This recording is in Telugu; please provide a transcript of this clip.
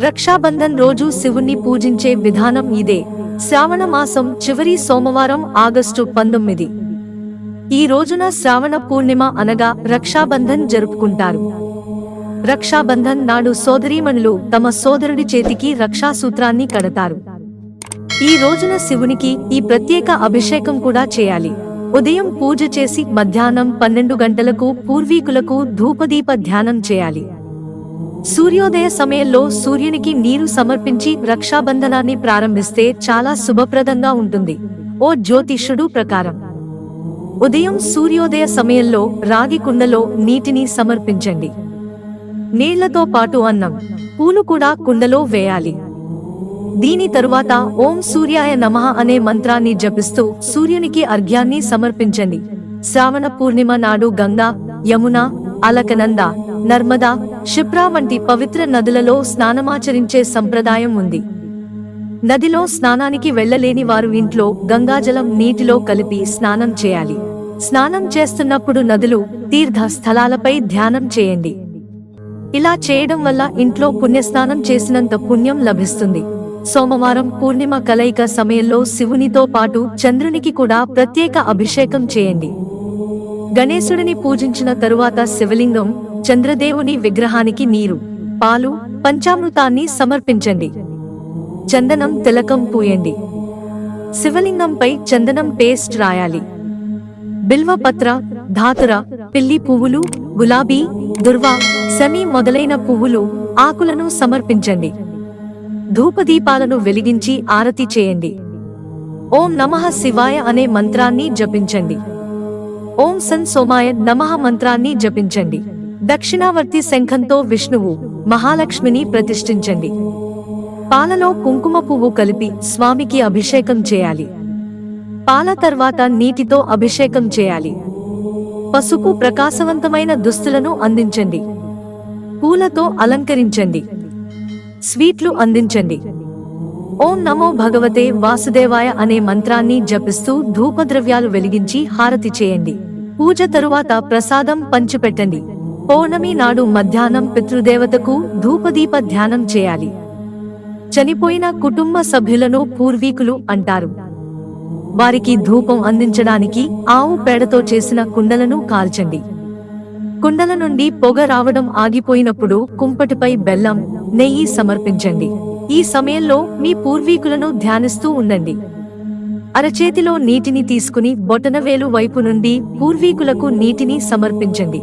రక్షాబంధన్ రోజు శివుణ్ణి పూజించే విధానం ఇదే. శ్రావణ మాసం చివరి సోమవారం ఆగస్టు పంతొమ్మిది. ఈ రోజున శ్రావణ పూర్ణిమ అనగా రక్షాబంధన్ జరుపుకుంటారు. రక్షాబంధన్ నాడు సోదరీమణులు తమ సోదరుడి చేతికి రక్షా సూత్రాన్ని కడతారు. ఈ రోజున శివునికి ఈ ప్రత్యేక అభిషేకం కూడా చేయాలి. ఉదయం పూజ చేసి మధ్యాహ్నం పన్నెండు గంటలకు పూర్వీకులకు ధూపదీప ధ్యానం చేయాలి. సూర్యోదయ సమయంలో సూర్యునికి నీరు సమర్పించి రక్షాబంధనాన్ని ప్రారంభిస్తే చాలా శుభప్రదంగా ఉంటుంది. ఓ జ్యోతిష్యుడు ప్రకారం. ఉదయం సూర్యోదయ సమయంలో రాగి కుండలో నీటిని సమర్పించండి. నీళ్ళతో పాటు అన్నం పూలు కూడా కుండలో వేయాలి. దీని తరువాత ఓం సూర్యాయ నమః అనే మంత్రాన్ని జపిస్తూ సూర్యునికి అర్ఘ్యాన్ని సమర్పించండి. శ్రావణ పూర్ణిమ నాడు గంగా యమున అలకనంద నర్మదా క్షిప్రా వంటి పవిత్ర నదులలో స్నానమాచరించే సంప్రదాయం ఉంది. నదిలో స్నానానికి వెళ్ళలేని వారు ఇంట్లో గంగాజలం నీటిలో కలిపి స్నానం చేయాలి. స్నానం చేస్తున్నప్పుడు నదులు తీర్థ స్థలాలపై ధ్యానం చేయండి. ఇలా చేయడం వల్ల ఇంట్లో పుణ్యస్నానం చేసినంత పుణ్యం లభిస్తుంది. సోమవారం పూర్ణిమ కలయిక సమయంలో శివునితో పాటు చంద్రునికి కూడా ప్రత్యేక అభిషేకం చేయండి. గణేశుడిని పూజించిన తరువాత శివలింగం చంద్రదేవుని విగ్రహానికి నీరు పాలు పంచామృతాన్ని సమర్పించండి. చందనం తిలకం పూయండి. శివలింగంపై చందనం పేస్ట్ రాయాలి. బిల్వపత్ర ధాతుర పిల్లి పువ్వులు గులాబీ దుర్వా శమి మొదలైన పువ్వులు ఆకులను సమర్పించండి. ధూపదీపాలను వెలిగించి ఆరతి చేయండి. ఓం నమః శివాయ అనే మంత్రాన్ని జపించండి. ఓం సన్ సోమాయ నమః మంత్రాన్ని జపించండి. దక్షిణావర్తి శంఖంతో విష్ణువు మహాలక్ష్మిని ప్రతిష్ఠించండి. పాలలో కుంకుమ పువ్వు కలిపి స్వామికి అభిషేకం చేయాలి. పాల తర్వాత నీటితో అభిషేకం చేయాలి. పసుపు ప్రకాశవంతమైన దుస్తులను అందించండి. పూలతో అలంకరించండి. స్వీట్లు అందించండి. ఓం నమో భగవతే వాసుదేవాయ అనే మంత్రాన్ని జపిస్తూ ధూపద్రవ్యాలు వెలిగించి హారతి చేయండి. పూజ తరువాత ప్రసాదం పంచిపెట్టండి. పౌర్ణమి నాడు మధ్యాహ్నం పితృదేవతకు ధూపదీప ధ్యానం చేయాలి. చనిపోయిన కుటుంబ సభ్యులను పూర్వీకులు అంటారు. వారికి ధూపం అందించడానికి ఆవు పేడతో చేసిన కుండలను కాల్చండి. కుండల నుండి పొగ రావడం ఆగిపోయినప్పుడు కుంపటిపై బెల్లం నెయ్యి సమర్పించండి. ఈ సమయంలో మీ పూర్వీకులను ధ్యానిస్తూ ఉండండి. అరచేతిలో నీటిని తీసుకుని బొటనవేలు వైపు నుండి పూర్వీకులకు నీటిని సమర్పించండి.